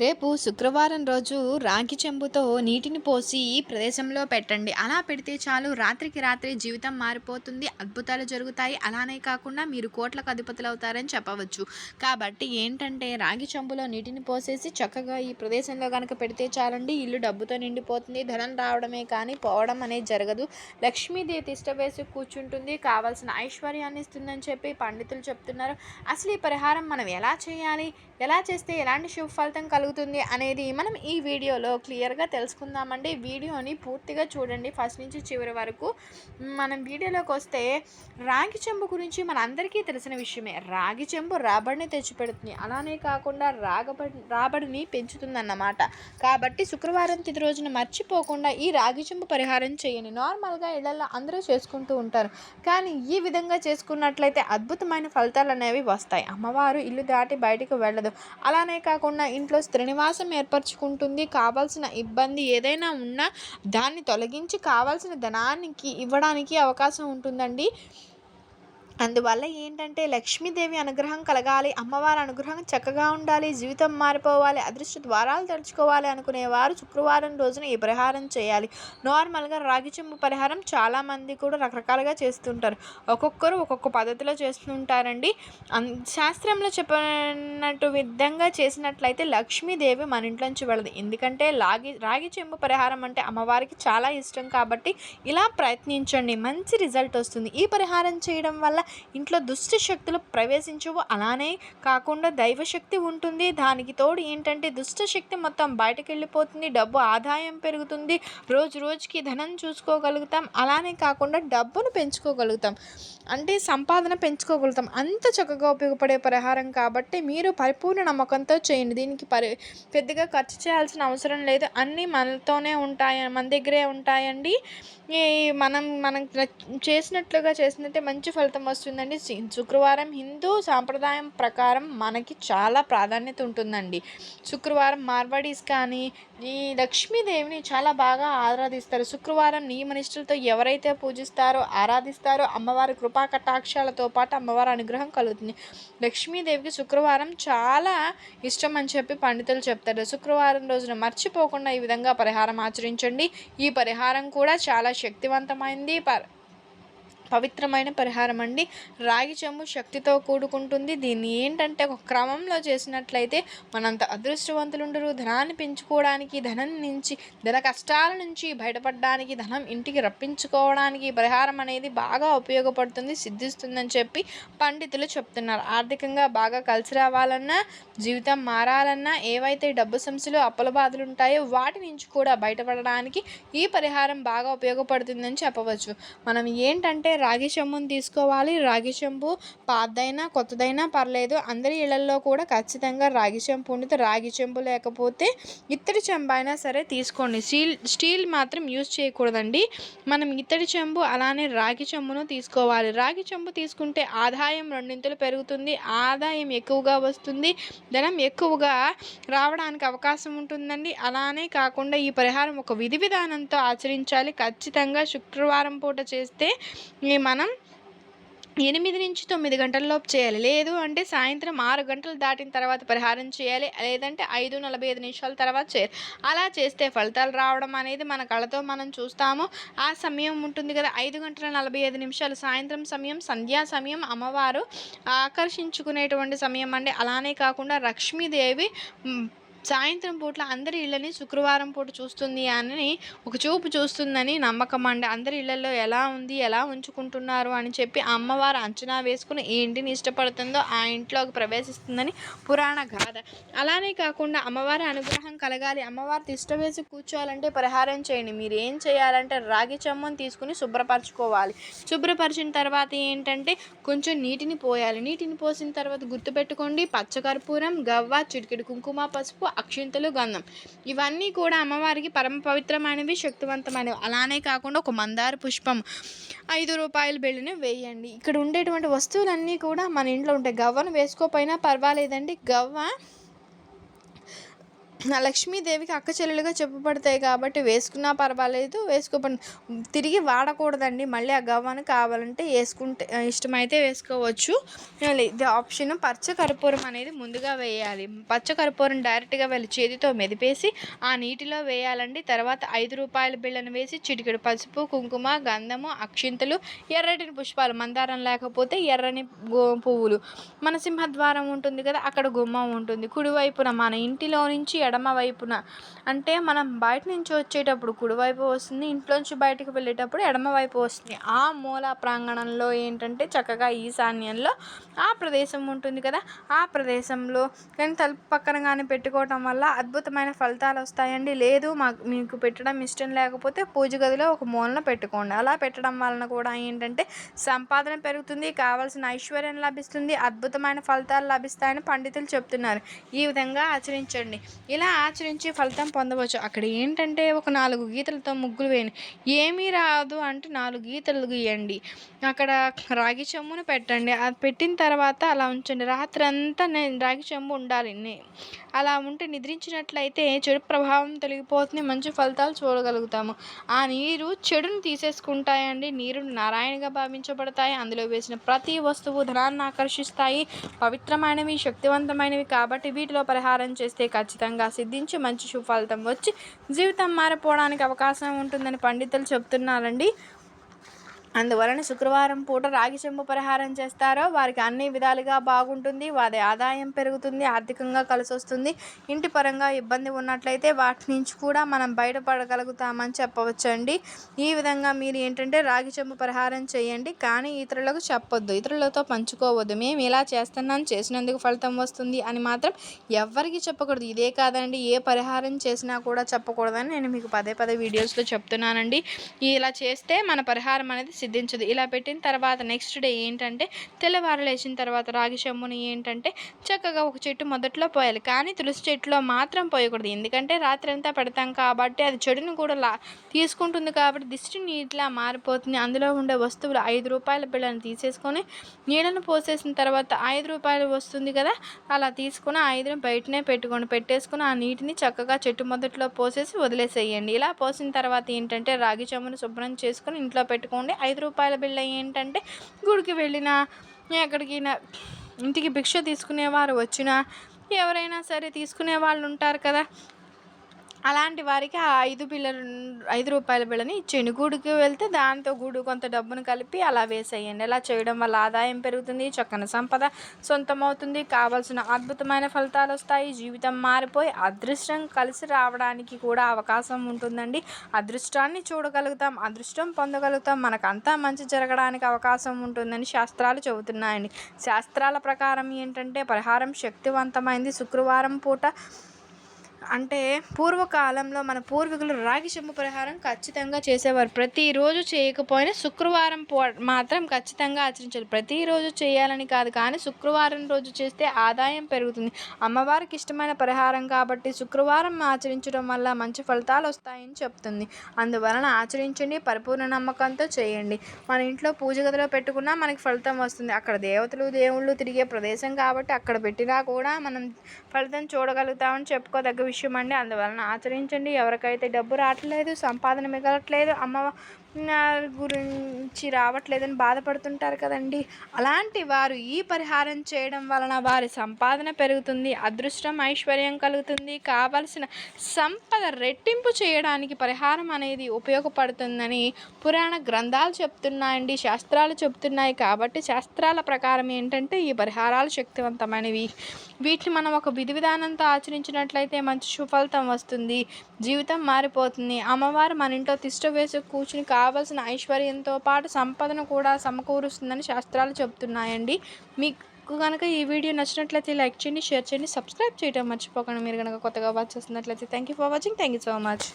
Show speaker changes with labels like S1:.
S1: రేపు శుక్రవారం రోజు రాగి చెంబుతో నీటిని పోసి ఈ ప్రదేశంలో పెట్టండి. అలా పెడితే చాలు. రాత్రికి రాత్రి జీవితం మారిపోతుంది. అద్భుతాలు జరుగుతాయి. అలానే కాకుండా మీరు కోట్లకు అధిపతులు అవుతారని చెప్పవచ్చు. కాబట్టి ఏంటంటే రాగి చెంబులో నీటిని పోసేసి చక్కగా ఈ ప్రదేశంలో కనుక పెడితే చాలండి. ఇల్లు డబ్బుతో నిండిపోతుంది. ధనం రావడమే కానీ పోవడం అనేది జరగదు. లక్ష్మీదేవి తిష్ట వేసి కూర్చుంటుంది. కావాల్సిన ఐశ్వర్యాన్ని ఇస్తుందని చెప్పి పండితులు చెప్తున్నారు. అసలు ఈ పరిహారం మనం ఎలా చేయాలి? ఎలా చేస్తే ఎలాంటి శుభ ఫలితం జరుగుతుంది అనేది మనం ఈ వీడియోలో క్లియర్గా తెలుసుకుందామండి. వీడియోని పూర్తిగా చూడండి ఫస్ట్ నుంచి చివరి వరకు. మనం వీడియోలోకి వస్తే రాగి చెంబు గురించి మన అందరికీ తెలిసిన విషయమే. రాగి చెంబు రాబడిని తెచ్చిపెడుతుంది. అలానే కాకుండా రాగబడి రాబడిని పెంచుతుందన్నమాట. కాబట్టి శుక్రవారం తిది రోజున మర్చిపోకుండా ఈ రాగి చెంబు పరిహారం చేయండి. నార్మల్గా ఇళ్ళలో అందరూ చేసుకుంటూ ఉంటారు. కానీ ఈ విధంగా చేసుకున్నట్లయితే అద్భుతమైన ఫలితాలు అనేవి వస్తాయి. అమ్మవారు ఇల్లు దాటి బయటకు వెళ్ళదు. అలానే కాకుండా ఇంట్లో శ్రీనివాసం ఏర్పరచుకుంటుంది. కావాల్సిన ఇబ్బంది ఏదైనా ఉన్నా దాన్ని తొలగించి కావాల్సిన ధనానికి ఇవ్వడానికి అవకాశం ఉంటుందండి. అందువల్ల ఏంటంటే లక్ష్మీదేవి అనుగ్రహం కలగాలి అమ్మవారి అనుగ్రహం చక్కగా ఉండాలి జీవితం మారిపోవాలి అదృష్ట ద్వారాలు తెరుచుకోవాలి అనుకునేవారు శుక్రవారం రోజున ఈ పరిహారం చేయాలి. నార్మల్గా రాగి చెంబు పరిహారం చాలామంది కూడా రకరకాలుగా చేస్తుంటారు. ఒక్కొక్కరు ఒక్కొక్క పద్ధతిలో చేస్తుంటారండి. శాస్త్రంలో చెప్పినట్టు విధంగా చేసినట్లయితే లక్ష్మీదేవి మన ఇంట్లోంచి వెళ్ళదు. ఎందుకంటే లాగి రాగి చెంబు పరిహారం అంటే అమ్మవారికి చాలా ఇష్టం కాబట్టి ఇలా ప్రయత్నించండి. మంచి రిజల్ట్ వస్తుంది. ఈ పరిహారం చేయడం వల్ల ఇంట్లో దుష్ట శక్తులు ప్రవేశించవు. అలానే కాకుండా దైవశక్తి ఉంటుంది. దానికి తోడు ఏంటంటే దుష్ట శక్తి మొత్తం బయటకు వెళ్ళిపోతుంది డబ్బు ఆదాయం పెరుగుతుంది. రోజు రోజుకి ధనం చూసుకోగలుగుతాం. అలానే కాకుండా డబ్బును పెంచుకోగలుగుతాం. అంటే సంపాదన పెంచుకోగలుగుతాం. అంత చక్కగా ఉపయోగపడే పరిహారం కాబట్టి మీరు పరిపూర్ణ నమ్మకంతో చేయండి. దీనికి పరి పెద్దగా ఖర్చు చేయాల్సిన అవసరం లేదు. అన్నీ మనతోనే ఉంటాయి మన దగ్గరే ఉంటాయండి. మనం మనం చేసినట్లుగా చేసినట్టే మంచి ఫలితం వస్తుంది. వస్తుందండి శుక్రవారం హిందూ సాంప్రదాయం ప్రకారం మనకి చాలా ప్రాధాన్యత ఉంటుందండి. శుక్రవారం మార్వాడీస్ కానీ ఈ లక్ష్మీదేవిని చాలా బాగా ఆరాధిస్తారు. శుక్రవారం నియమనిష్టలతో ఎవరైతే పూజిస్తారో ఆరాధిస్తారో అమ్మవారి కృపా కటాక్షాలతో పాటు అమ్మవారి అనుగ్రహం కలుగుతుంది. లక్ష్మీదేవికి శుక్రవారం చాలా ఇష్టం అని చెప్పి పండితులు చెప్తారు. శుక్రవారం రోజున మర్చిపోకుండా ఈ విధంగా పరిహారం ఆచరించండి. ఈ పరిహారం కూడా చాలా శక్తివంతమైంది. పవిత్రమైన పరిహారం అండి. రాగి చెంబు శక్తితో కూడుకుంటుంది. దీన్ని ఏంటంటే ఒక క్రమంలో చేసినట్లయితే మనంత అదృష్టవంతులు ఉండరు ధనాన్ని పెంచుకోవడానికి ధనం నుంచి ధన కష్టాల నుంచి బయటపడడానికి ధనం ఇంటికి రప్పించుకోవడానికి పరిహారం అనేది బాగా ఉపయోగపడుతుంది సిద్ధిస్తుందని చెప్పి పండితులు చెప్తున్నారు. ఆర్థికంగా బాగా కలిసి రావాలన్నా జీవితం మారాలన్నా ఏవైతే డబ్బు సమస్యలు అప్పుల బాధలు ఉంటాయో వాటి నుంచి కూడా బయటపడడానికి ఈ పరిహారం బాగా ఉపయోగపడుతుందని చెప్పవచ్చు. మనం ఏంటంటే రాగి చెంబును తీసుకోవాలి. రాగి చెంబు పాతదైనా కొత్తదైనా పర్లేదు. అందరి ఇళ్ళలో కూడా ఖచ్చితంగా రాగి చెంబు ఉండితే రాగి చెంబు లేకపోతే ఇత్తడి చెంబు అయినా సరే తీసుకోండి. స్టీల్ స్టీల్ మాత్రం యూజ్ చేయకూడదండి. మనం ఇత్తడి చెంబు అలానే రాగి చెంబును తీసుకోవాలి. రాగి చెంబు తీసుకుంటే ఆదాయం రెండింతలు పెరుగుతుంది. ఆదాయం ఎక్కువగా వస్తుంది. ధనం ఎక్కువగా రావడానికి అవకాశం ఉంటుందండి. అలానే కాకుండా ఈ పరిహారం ఒక విధి విధానంతో ఆచరించాలి. ఖచ్చితంగా శుక్రవారం పూట చేస్తే మనం ఎనిమిది నుంచి తొమ్మిది గంటలలోపు చేయాలి. లేదు అంటే సాయంత్రం ఆరు గంటలు దాటిన తర్వాత పరిహారం చేయాలి. లేదంటే ఐదు నలభై ఐదు నిమిషాల తర్వాత చేయాలి. అలా చేస్తే ఫలితాలు రావడం అనేది మన కళతో మనం చూస్తాము. ఆ సమయం ఉంటుంది కదా ఐదు గంటల నలభై ఐదు నిమిషాలు. సాయంత్రం సమయం సంధ్యా సమయం అమ్మవారు ఆకర్షించుకునేటువంటి సమయం అండి. అలానే కాకుండా లక్ష్మీదేవి సాయంత్రం పూట్ల అందరి ఇళ్ళని శుక్రవారం పూట చూస్తుంది అని ఒక చూపు చూస్తుందని నమ్మకం అండి. అందరి ఇళ్ళల్లో ఎలా ఉంది ఎలా ఉంచుకుంటున్నారు అని చెప్పి అమ్మవారు అంచనా వేసుకుని ఏ ఇంటిని ఇష్టపడుతుందో ఆ ఇంట్లోకి ప్రవేశిస్తుందని పురాణ గాథ. అలానే కాకుండా అమ్మవారి అనుగ్రహం కలగాలి. అమ్మవారి తిష్ట వేసి కూర్చోవాలంటే పరిహారం చేయండి. మీరు ఏం చేయాలంటే రాగి చెమ్మను తీసుకుని శుభ్రపరచుకోవాలి. శుభ్రపరిచిన తర్వాత ఏంటంటే కొంచెం నీటిని పోయాలి. నీటిని పోసిన తర్వాత గుర్తుపెట్టుకోండి. పచ్చకర్పూరం గవ్వ చిటికెడు కుంకుమ పసుపు అక్షింతలు గంధం. ఇవన్నీ కూడా అమ్మవారికి పరమ పవిత్రమైనవి శక్తివంతమైనవి. అలానే కాకుండా ఒక మందార పుష్పం ఐదు రూపాయల బిళ్ళని వేయండి. ఇక్కడ ఉండేటువంటి వస్తువులన్నీ కూడా మన ఇంట్లో ఉంటాయి. గవ్వను వేసుకోపోయినా పర్వాలేదండి. గవ్వ లక్ష్మీదేవికి అక్క చెల్లెలుగా చెప్పబడతాయి కాబట్టి వేసుకున్నా పర్వాలేదు వేసుకోప తిరిగి వాడకూడదండి. మళ్ళీ ఆ గవ్వను కావాలంటే వేసుకుంటే ఇష్టమైతే వేసుకోవచ్చు. ఇది ఆప్షన్ పచ్చ కర్పూరం అనేది ముందుగా వేయాలి. పచ్చ కర్పూరం డైరెక్ట్గా వెళ్ళి చేతితో మెదిపేసి ఆ నీటిలో వేయాలండి. తర్వాత ఐదు రూపాయల బిళ్ళను వేసి చిటికెడు పసుపు కుంకుమ గంధము అక్షింతలు ఎర్రటిని పుష్పాలు మందారం లేకపోతే ఎర్రని గో పువ్వులు. మన సింహద్వారం ఉంటుంది కదా అక్కడ గుమ్మం ఉంటుంది. కుడివైపున మన ఇంటిలో నుంచి ఎడమ వైపున. అంటే మనం బయట నుంచి వచ్చేటప్పుడు కుడివైపు వస్తుంది ఇంట్లోంచి బయటకు వెళ్ళేటప్పుడు ఎడమ వైపు వస్తుంది. ఆ మూల ప్రాంగణంలో ఏంటంటే చక్కగా ఈశాన్యంలో ఆ ప్రదేశం ఉంటుంది కదా. ఆ ప్రదేశంలో కానీ తలుపు పక్కన కానీ పెట్టుకోవటం వల్ల అద్భుతమైన ఫలితాలు వస్తాయండి. లేదు మాకు మీకు పెట్టడం ఇష్టం లేకపోతే పూజ గదిలో ఒక మూలన పెట్టుకోండి. అలా పెట్టడం వలన కూడా ఏంటంటే సంపాదన పెరుగుతుంది కావాల్సిన ఐశ్వర్యం లభిస్తుంది అద్భుతమైన ఫలితాలు లభిస్తాయని పండితులు చెప్తున్నారు. ఈ విధంగా ఆచరించండి. ఇలా ఇలా ఆచరించి ఫలితం పొందవచ్చు. అక్కడ ఏంటంటే ఒక నాలుగు గీతలతో ముగ్గులు వేయండి. ఏమీ రాదు అంటే నాలుగు గీతలు గీయండి. అక్కడ రాగి చెమ్మును పెట్టండి. అది పెట్టిన తర్వాత అలా ఉంచండి. రాత్రి అంతా రాగి చెంబు ఉండాలి. అలా ఉంటే నిద్రించినట్లయితే చెడు ప్రభావం తొలగిపోతుంది. మంచి ఫలితాలు చూడగలుగుతాము. ఆ నీరు చెడును తీసేసుకుంటాయండి. నీరు నారాయణగా భావించబడతాయి. అందులో వేసిన ప్రతి వస్తువు ధనాన్ని ఆకర్షిస్తాయి. పవిత్రమైనవి శక్తివంతమైనవి కాబట్టి వీటిలో పరిహారం చేస్తే ఖచ్చితంగా సిద్ధించి మంచి సుఫలితం వచ్చి జీవితం మారిపోవడానికి అవకాశం ఉంటుందని పండితులు చెప్తున్నారండి. అందువలన శుక్రవారం పూట రాగి చెంబు పరిహారం చేస్తారో వారికి అన్ని విధాలుగా బాగుంటుంది వారి ఆదాయం పెరుగుతుంది ఆర్థికంగా కలిసి వస్తుంది ఇంటి పరంగా ఇబ్బంది ఉన్నట్లయితే వాటి నుంచి కూడా మనం బయటపడగలుగుతామని చెప్పవచ్చండి. ఈ విధంగా మీరు ఏంటంటే రాగి చెంబు పరిహారం చేయండి కానీ ఇతరులకు చెప్పొద్దు. ఇతరులతో పంచుకోవద్దు. మేము ఇలా చేస్తున్నాం చేసినందుకు ఫలితం వస్తుంది అని మాత్రం ఎవ్వరికి చెప్పకూడదు. ఇదే కాదండి ఏ పరిహారం చేసినా కూడా చెప్పకూడదని నేను మీకు పదే పదే వీడియోస్లో చెప్తున్నానండి. ఇలా చేస్తే మన పరిహారం అనేది సిద్ధించదు. ఇలా పెట్టిన తర్వాత నెక్స్ట్ డే ఏంటంటే తెల్లవారు లేచిన తర్వాత రాగి చెమ్ముని ఏంటంటే చక్కగా ఒక చెట్టు మొదట్లో పోయాలి. కానీ తులసి చెట్టులో మాత్రం పోయకూడదు. ఎందుకంటే రాత్రి అంతా పెడతాం కాబట్టి అది చెడుని కూడా లా తీసుకుంటుంది కాబట్టి దిష్టి నీటిలా మారిపోతుంది. అందులో ఉండే వస్తువులు ఐదు రూపాయల బిళ్ళను తీసేసుకొని నీళ్ళను పోసేసిన తర్వాత ఐదు రూపాయలు వస్తుంది కదా అలా తీసుకుని ఐదుని బయటనే పెట్టుకొని పెట్టేసుకుని ఆ నీటిని చక్కగా చెట్టు మొదట్లో పోసేసి వదిలేసేయండి. ఇలా పోసిన తర్వాత ఏంటంటే రాగి చెమ్మును శుభ్రం చేసుకొని ఇంట్లో పెట్టుకోండి. ఐదు రూపాయల బిళ్ళ ఏంటంటే గుడికి వెళ్ళినా ఎక్కడికి ఇంటికి భిక్ష తీసుకునేవారు వచ్చినా ఎవరైనా సరే తీసుకునే వాళ్ళు ఉంటారు కదా. అలాంటి వారికి ఆ ఐదు బిళ్ళలు ఐదు రూపాయల బిళ్ళని ఇచ్చేయండి గూడుకి వెళ్తే దాంతో గూడు కొంత డబ్బును కలిపి అలా వేసేయండి. అలా చేయడం వల్ల ఆదాయం పెరుగుతుంది చక్కని సంపద సొంతమవుతుంది కావాల్సిన అద్భుతమైన ఫలితాలు వస్తాయి జీవితం మారిపోయి అదృష్టం కలిసి రావడానికి కూడా అవకాశం ఉంటుందండి. అదృష్టాన్ని చూడగలుగుతాం అదృష్టం పొందగలుగుతాం మనకంతా మంచి జరగడానికి అవకాశం ఉంటుందని శాస్త్రాలు చెబుతున్నాయండి. శాస్త్రాల ప్రకారం ఏంటంటే పరిహారం శక్తివంతమైంది. శుక్రవారం పూట అంటే పూర్వకాలంలో మన పూర్వీకులు రాగి చెంబు పరిహారం ఖచ్చితంగా చేసేవారు. ప్రతిరోజు చేయకపోయినా శుక్రవారం మాత్రం ఖచ్చితంగా ఆచరించాలి ప్రతిరోజు చేయాలని కాదు కానీ శుక్రవారం రోజు చేస్తే ఆదాయం పెరుగుతుంది. అమ్మవారికి ఇష్టమైన పరిహారం కాబట్టి శుక్రవారం ఆచరించడం వల్ల మంచి ఫలితాలు వస్తాయని చెప్తుంది. అందువలన ఆచరించండి పరిపూర్ణ నమ్మకంతో చేయండి. మన ఇంట్లో పూజ గదిలో పెట్టుకున్నా మనకి ఫలితం వస్తుంది. అక్కడ దేవతలు దేవుళ్ళు తిరిగే ప్రదేశం కాబట్టి అక్కడ పెట్టినా కూడా మనం ఫలితం చూడగలుగుతామని చెప్పుకోదగ్గ విషయం అండి అందువలన ఆచరించండి. ఎవరికైతే డబ్బు రావట్లేదు సంపాదన మిగలట్లేదు అమ్మ గురించి రావట్లేదని బాధపడుతుంటారు కదండి. అలాంటి వారు ఈ పరిహారం చేయడం వలన వారి సంపాదన పెరుగుతుంది అదృష్టం ఐశ్వర్యం కలుగుతుంది. కావలసిన సంపద రెట్టింపు చేయడానికి పరిహారం అనేది ఉపయోగపడుతుందని పురాణ గ్రంథాలు చెప్తున్నాయండి శాస్త్రాలు చెప్తున్నాయి. కాబట్టి శాస్త్రాల ప్రకారం ఏంటంటే ఈ పరిహారాలు శక్తివంతమైనవి. వీటిని మనం ఒక విధి విధానంతో ఆచరించినట్లయితే మంచి సుఫలితం వస్తుంది. జీవితం మారిపోతుంది. అమ్మవారు మన ఇంట్లో తిష్ట వేసి కూర్చుని కావలసిన ఐశ్వర్యంతో పాటు సంపదను కూడా సమకూరుస్తుందని శాస్త్రాలు చెబుతున్నాయండి. మీకు కనుక ఈ వీడియో నచ్చినట్లయితే లైక్ చేయండి షేర్ చేయండి సబ్స్క్రైబ్ చేయడం మర్చిపోకండి. మీరు కనుక కొత్తగా వాచ్ చేస్తున్నట్లయితే thank you for watching thank you so much